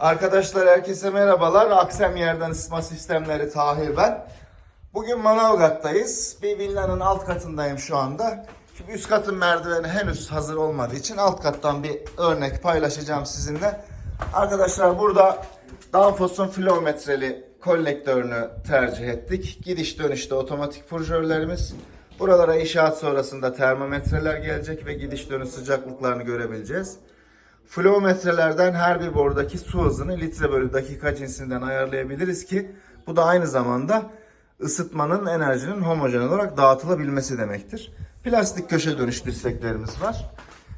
Arkadaşlar herkese merhabalar. Aksem Yerden Isıtma Sistemleri Tahir ben. Bugün Manavgat'tayız. Bir villanın alt katındayım şu anda. Şimdi üst katın merdiveni henüz hazır olmadığı için alt kattan bir örnek paylaşacağım sizinle. Arkadaşlar burada Danfoss'un flometreli kolektörünü tercih ettik. Gidiş dönüşte otomatik purjörlerimiz. Buralara inşaat sonrasında termometreler gelecek ve gidiş dönüş sıcaklıklarını görebileceğiz. Flometrelerden her bir bordaki su hızını litre bölü dakika cinsinden ayarlayabiliriz ki bu da aynı zamanda ısıtmanın enerjinin homojen olarak dağıtılabilmesi demektir. Plastik köşe dönüş dirseklerimiz var.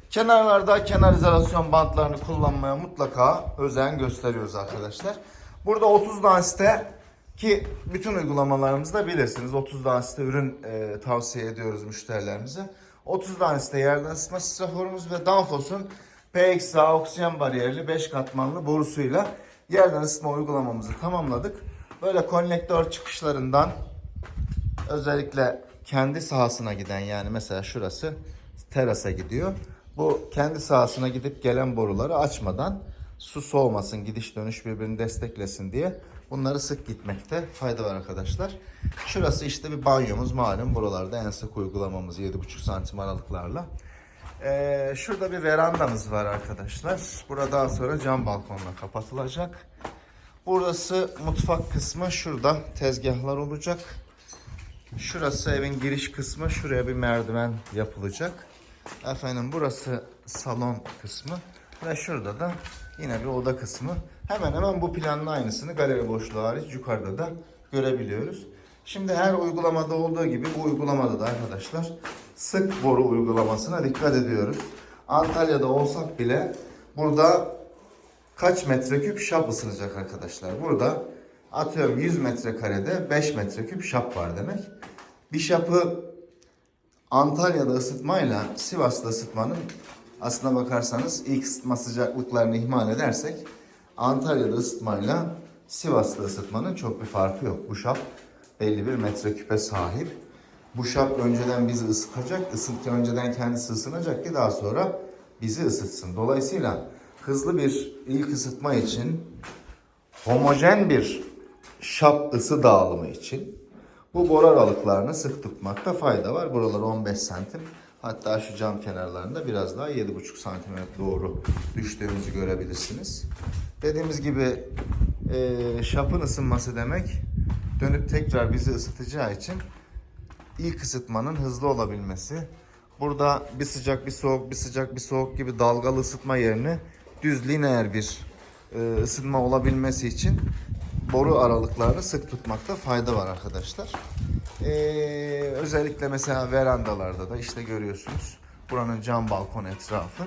Kenarlarda kenar izolasyon bantlarını kullanmaya mutlaka özen gösteriyoruz arkadaşlar. Burada 30 dansite ki bütün uygulamalarımızda bilirsiniz 30 dansite ürün e, tavsiye ediyoruz müşterilerimize. 30 dansite yerden ısıtma straforumuz ve Danfoss'un PXA oksijen bariyerli 5 katmanlı borusuyla yerden ısıtma uygulamamızı tamamladık. Böyle konnektör çıkışlarından özellikle kendi sahasına giden yani mesela şurası terasa gidiyor. Bu kendi sahasına gidip gelen boruları açmadan su soğumasın, gidiş dönüş birbirini desteklesin diye bunları sık gitmekte fayda var arkadaşlar. Şurası işte bir banyomuz malum buralarda en sık uygulamamız 7,5 santim aralıklarla. Ee, şurada bir verandamız var arkadaşlar. Burada daha sonra cam balkonla kapatılacak. Burası mutfak kısmı. Şurada tezgahlar olacak. Şurası evin giriş kısmı. Şuraya bir merdiven yapılacak. Efendim burası salon kısmı. Ve şurada da yine bir oda kısmı. Hemen hemen bu planın aynısını galeri boşluğu hariç yukarıda da görebiliyoruz. Şimdi her uygulamada olduğu gibi bu uygulamada da arkadaşlar sık boru uygulamasına dikkat ediyoruz. Antalya'da olsak bile burada kaç metreküp şap ısınacak arkadaşlar. Burada atıyorum 100 metrekarede 5 metreküp şap var demek. Bir şapı Antalya'da ısıtmayla Sivas'ta ısıtmanın aslına bakarsanız ilk ısıtma sıcaklıklarını ihmal edersek Antalya'da ısıtmayla Sivas'ta ısıtmanın çok bir farkı yok. Bu şap belli bir metreküpe sahip. Bu şap önceden bizi ısıtacak, ısıtken önceden kendisi ısınacak ki daha sonra bizi ısıtsın. Dolayısıyla hızlı bir ilk ısıtma için homojen bir şap ısı dağılımı için bu boru aralıklarını sık tutmakta fayda var. Buralar 15 santim. Hatta şu cam kenarlarında biraz daha 7,5 santime doğru düştüğümüzü görebilirsiniz. Dediğimiz gibi şapın ısınması demek dönüp tekrar bizi ısıtacağı için ilk ısıtmanın hızlı olabilmesi. Burada bir sıcak bir soğuk bir sıcak bir soğuk gibi dalgalı ısıtma yerine düz lineer bir e, ısınma olabilmesi için boru aralıklarını sık tutmakta fayda var arkadaşlar. Ee, özellikle mesela verandalarda da işte görüyorsunuz buranın cam balkon etrafı.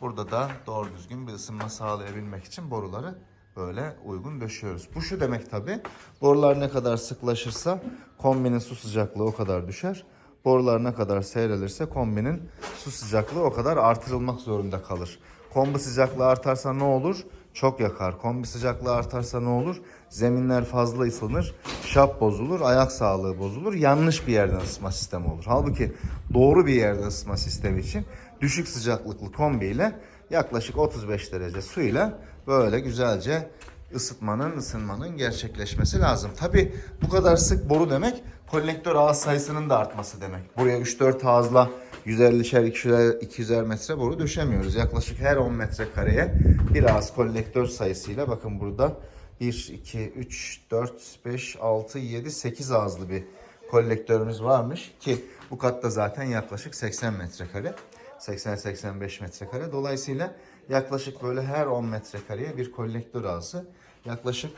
Burada da doğru düzgün bir ısınma sağlayabilmek için boruları böyle uygun döşüyoruz. Bu şu demek tabi borular ne kadar sıklaşırsa kombinin su sıcaklığı o kadar düşer. Borular ne kadar seyrelirse kombinin su sıcaklığı o kadar artırılmak zorunda kalır. Kombi sıcaklığı artarsa ne olur? Çok yakar. Kombi sıcaklığı artarsa ne olur? Zeminler fazla ısınır, şap bozulur, ayak sağlığı bozulur. Yanlış bir yerden ısıtma sistemi olur. Halbuki doğru bir yerden ısıtma sistemi için düşük sıcaklıklı kombi ile yaklaşık 35 derece su ile böyle güzelce ısıtmanın, ısınmanın gerçekleşmesi lazım. Tabi bu kadar sık boru demek kolektör ağız sayısının da artması demek. Buraya 3-4 ağızla 150'şer 200'er 200'er metre boru döşemiyoruz. Yaklaşık her 10 metrekareye bir ağız kolektör sayısıyla bakın burada 1, 2, 3, 4, 5, 6, 7, 8 ağızlı bir kolektörümüz varmış ki bu katta zaten yaklaşık 80 metrekare. 80-85 metrekare. Dolayısıyla yaklaşık böyle her 10 metrekareye bir kolektör ağzı. Yaklaşık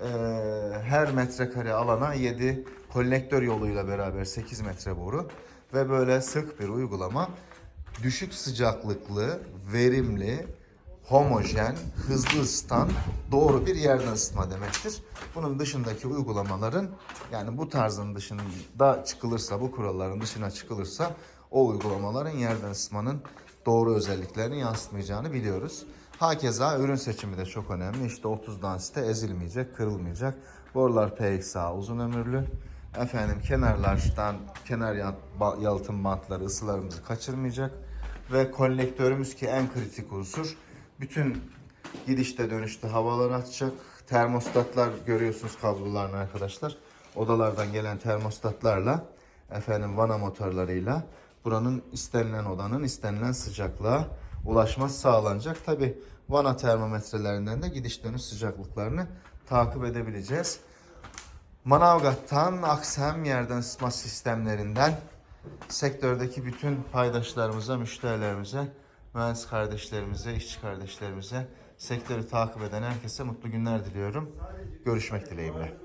eee, her metrekare alana 7 kolektör yoluyla beraber 8 metre boru ve böyle sık bir uygulama düşük sıcaklıklı, verimli, homojen, hızlı ısıtan doğru bir yerden ısıtma demektir. Bunun dışındaki uygulamaların yani bu tarzın dışında çıkılırsa, bu kuralların dışına çıkılırsa o uygulamaların yerden ısıtmanın doğru özelliklerini yansıtmayacağını biliyoruz. Hakeza ürün seçimi de çok önemli. İşte 30 dansite ezilmeyecek, kırılmayacak. Borular PXA uzun ömürlü. Efendim kenarlardan kenar yalıtım bantları ısılarımızı kaçırmayacak. Ve kolektörümüz ki en kritik unsur bütün Gidişte dönüşte havalar atacak. Termostatlar görüyorsunuz kablolarını arkadaşlar. Odalardan gelen termostatlarla efendim vana motorlarıyla buranın istenilen odanın istenilen sıcaklığa ulaşması sağlanacak. Tabi vana termometrelerinden de gidiş dönüş sıcaklıklarını takip edebileceğiz. Manavgat'tan Aksem yerden ısıtma sistemlerinden sektördeki bütün paydaşlarımıza, müşterilerimize, mühendis kardeşlerimize, işçi kardeşlerimize, sektörü takip eden herkese mutlu günler diliyorum. Görüşmek dileğiyle.